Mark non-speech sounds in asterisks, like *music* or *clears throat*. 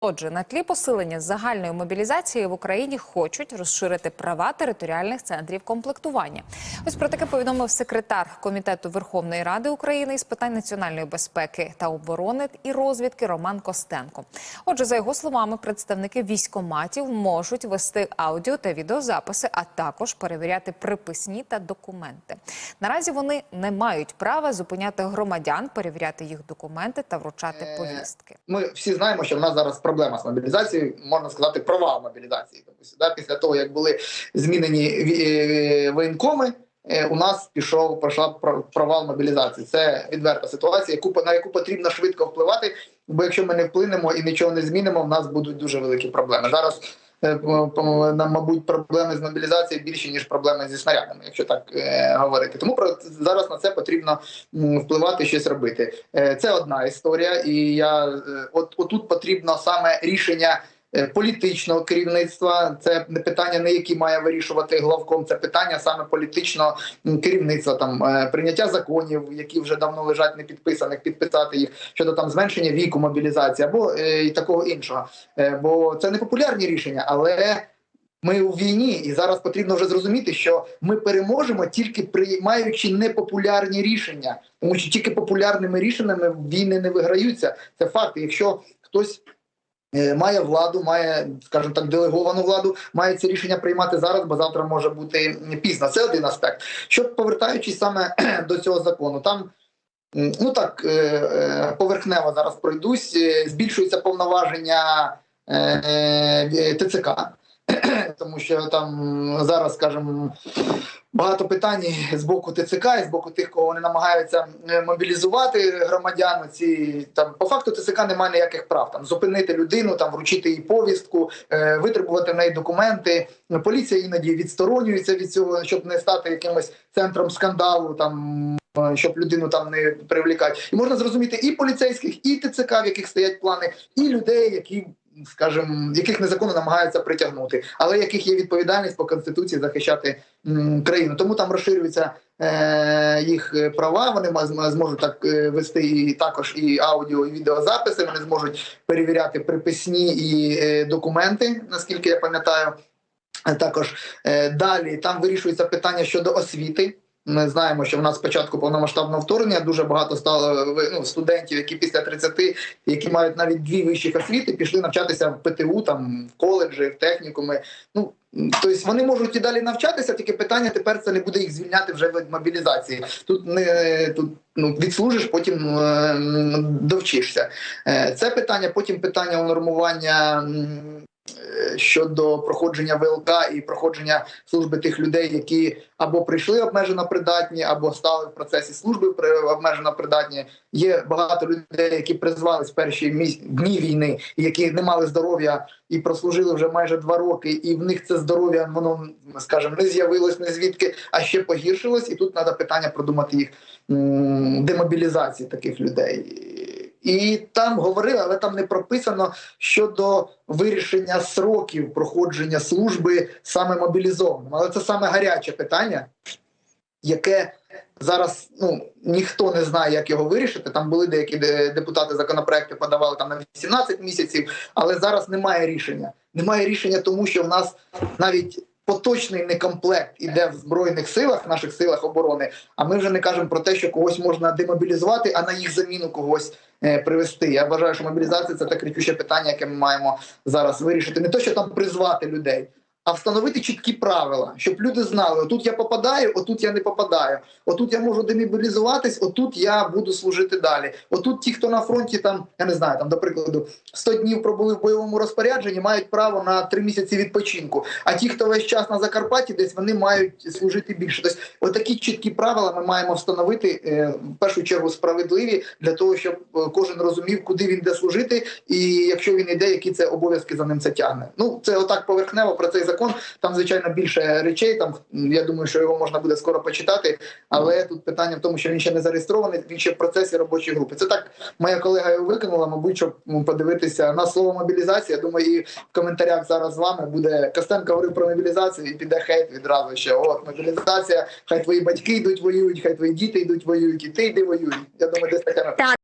Отже, на тлі посилення загальної мобілізації в Україні хочуть розширити права територіальних центрів комплектування. Ось про таке повідомив секретар комітету Верховної Ради України із питань національної безпеки та оборони і розвідки Роман Костенко. Отже, за його словами, представники військоматів можуть вести аудіо та відеозаписи, а також перевіряти приписні та документи. Наразі вони не мають права зупиняти громадян, перевіряти їх документи та вручати повістки. ми всі знаємо, що в нас зараз проблема з мобілізацією, можна сказати, провал мобілізації. Тобто, да, після того, як були змінені е, воєнкоми, е, у нас пішов пройшла про- провал мобілізації. Це відверта ситуація, яку на яку потрібно швидко впливати. Бо якщо ми не вплинемо і нічого не змінимо, в нас будуть дуже великі проблеми. Зараз мабуть, проблеми з мобілізацією більше ніж проблеми зі снарядами, якщо так е, говорити. Тому про зараз на це потрібно впливати, щось робити. Е, Це одна історія, і я е, от отут потрібно саме рішення. Е, Політичного керівництва це не питання, не які має вирішувати главком. Це питання саме політичного керівництва, там е, прийняття законів, які вже давно лежать не підписаних, підписати їх щодо там зменшення віку мобілізації або е, і такого іншого. Бо це не популярні рішення, але ми у війні, і зараз потрібно вже зрозуміти, що ми переможемо тільки приймаючи непопулярні рішення, тому що тільки популярними рішеннями війни не виграються. Це факт. Якщо хтось має владу, має, скажімо так, делеговану владу, має це рішення приймати зараз, бо завтра може бути пізно. Це один аспект. Що повертаючись саме *clears throat* до цього закону, там. Ну так е, е, поверхнево зараз пройдусь. е, Збільшується повноваження е, е, ТЦК, *clears throat* тому що там зараз, скажімо, багато питань з боку ТЦК і з боку тих, кого вони намагаються е, мобілізувати громадян. Ці там по факту ТЦК немає ніяких прав там зупинити людину, там вручити їй повістку, е, витребувати в неї документи. Поліція іноді відсторонюється від цього, щоб не стати якимось центром скандалу. Там е, щоб людину там не привлікати. І можна зрозуміти і поліцейських, і ТЦК, в яких стоять плани, і людей, які. Скажем, яких незаконно намагаються притягнути, але яких є відповідальність по конституції захищати країну. Тому там розширюються е, їх е, права. Вони зможуть так е, вести і також і аудіо, і відеозаписи. Вони зможуть перевіряти приписні і е, документи, наскільки я пам'ятаю. Також е, далі там вирішується питання щодо освіти. Ми знаємо, що в нас спочатку повномасштабного вторгнення дуже багато стало ну, студентів, які після 30, які мають навіть дві вищих освіти, пішли навчатися в ПТУ, там в коледжі, в технікуми. Ну тобто вони можуть і далі навчатися. Тільки питання тепер це не буде їх звільняти вже від мобілізації. Тут не тут ну відслужиш, потім е, довчишся. Е, це питання. Потім питання унормування. Щодо проходження ВЛК і проходження служби тих людей, які або прийшли обмежено придатні, або стали в процесі служби обмежено придатні. Є багато людей, які призвались в перші дні війни, які не мали здоров'я і прослужили вже майже два роки, і в них це здоров'я, воно скажімо, не з'явилось не звідки, а ще погіршилось. І тут треба питання продумати їх демобілізації таких людей. І там говорили, але там не прописано щодо вирішення сроків проходження служби саме мобілізованим. Але це саме гаряче питання, яке зараз ну ніхто не знає, як його вирішити. Там були деякі депутати законопроекти подавали там на 18 місяців, але зараз немає рішення. Немає рішення, тому що в нас навіть поточний некомплект іде в збройних силах, в наших силах оборони. А ми вже не кажемо про те, що когось можна демобілізувати, а на їх заміну когось е, привести. Я вважаю, що мобілізація це те кричуще питання, яке ми маємо зараз вирішити. Не то, що там призвати людей. А встановити чіткі правила, щоб люди знали, отут я попадаю, отут я не попадаю. Отут я можу демобілізуватись, отут я буду служити далі. Отут ті, хто на фронті, там я не знаю, там до прикладу 100 днів пробули в бойовому розпорядженні, мають право на 3 місяці відпочинку. А ті, хто весь час на Закарпатті, десь вони мають служити більше. Тобто, отакі чіткі правила ми маємо встановити е, в першу чергу справедливі для того, щоб е, кожен розумів, куди він йде служити, і якщо він йде, які це обов'язки за ним це тягне. Ну це отак поверхнево про цей закон. Там звичайно більше речей. Там я думаю, що його можна буде скоро почитати. Але тут питання в тому, що він ще не зареєстрований, він ще в процесі робочої групи. Це так моя колега його викинула, мабуть, щоб ну, подивитися на слово мобілізація. Я думаю, і в коментарях зараз з вами буде Костенко говорив про мобілізацію, і піде хейт відразу. Що от мобілізація, хай твої батьки йдуть воюють, хай твої діти йдуть воюють, і ти йди воюй. Я думаю, десь таке.